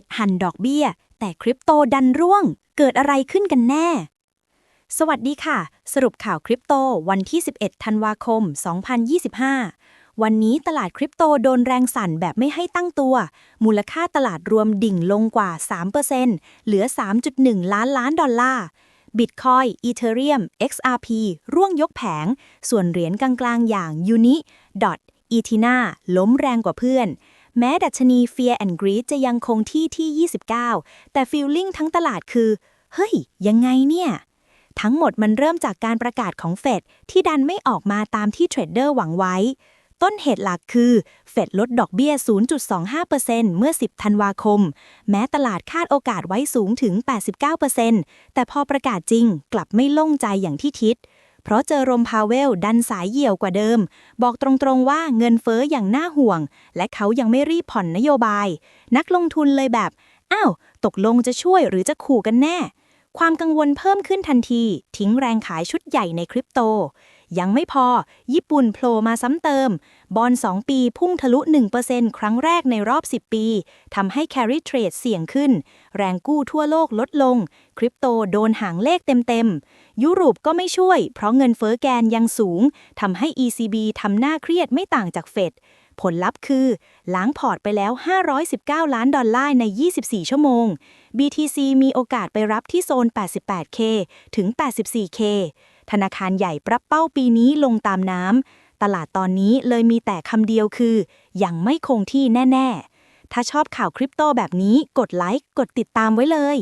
ดหันดอกเบี้ย แต่คริปโตดันร่วง เกิดอะไรขึ้นกันแน่ สวัสดีค่ะ สรุปข่าวคริปโตวันที่ 11 ธันวาคม 2025 วันนี้ตลาดคริปโตโดนแรงสั่นแบบไม่ให้ตั้งตัว มูลค่าตลาดรวมดิ่งลงกว่า 3%เหลือ 3.1 ล้านล้านดอลลาร์บิตคอยอีเทเรียม XRP ร่วงยกแผง ส่วนเหรียญกลางๆ อย่าง Uni. e t h e n a ล้มแรงกว่าเพื่อน แม้ดัชนี Fear and Greed จะยังคงที่ที่ 29 แต่ฟีลลิ่งทั้งตลาดคือ เฮ้ย ยังไงเนี่ย ทั้งหมดมันเริ่มจากการประกาศของเฟดที่ดันไม่ออกมาตามที่เทรดเดอร์หวังไว้ ต้นเหตุหลักคือ เฟดลดดอกเบี้ย 0.25%เมื่อ 10 ธันวาคม แม้ตลาดคาดโอกาสไว้สูงถึง 89%แต่พอประกาศจริงกลับไม่โล่งใจอย่างที่คิด เพราะเจอโรมพาเวลดันสายเหี่ยวกว่าเดิม บอกตรงๆว่าเงินเฟ้ออย่างน่าห่วง และเขายังไม่รีบผ่อนนโยบาย นักลงทุนเลยแบบ อ้าว ตกลงจะช่วยหรือจะขู่กันแน่ ความกังวลเพิ่มขึ้นทันที ทิ้งแรงขายชุดใหญ่ในคริปโต ยังไม่พอ ญี่ปุ่นโผล่มาซ้ำเติม บอล2 ปีพุ่งทะลุ 1%ครั้งแรกในรอบ 10 ปีทำให้ carry trade เสี่ยงขึ้น แรงกู้ทั่วโลกลดลง คริปโตโดนหางเลขเต็มๆ ยุโรปก็ไม่ช่วย เพราะเงินเฟ้อแกนยังสูงทำให้ ECB ทำหน้าเครียดไม่ต่างจากเฟด ผลลัพธ์คือ ล้างพอร์ตไปแล้ว 519 ล้านดอลลาร์ใน 24 ชั่วโมง BTC มีโอกาสไปรับที่โซน 88K ถึง 84K ธนาคารใหญ่ปรับเป้าปีนี้ลงตามน้ำ ตลาดตอนนี้เลยมีแต่คำเดียวคือ ยังไม่คงที่แน่ ๆ ถ้าชอบข่าวคริปโตแบบนี้กดไลค์กดติดตามไว้เลย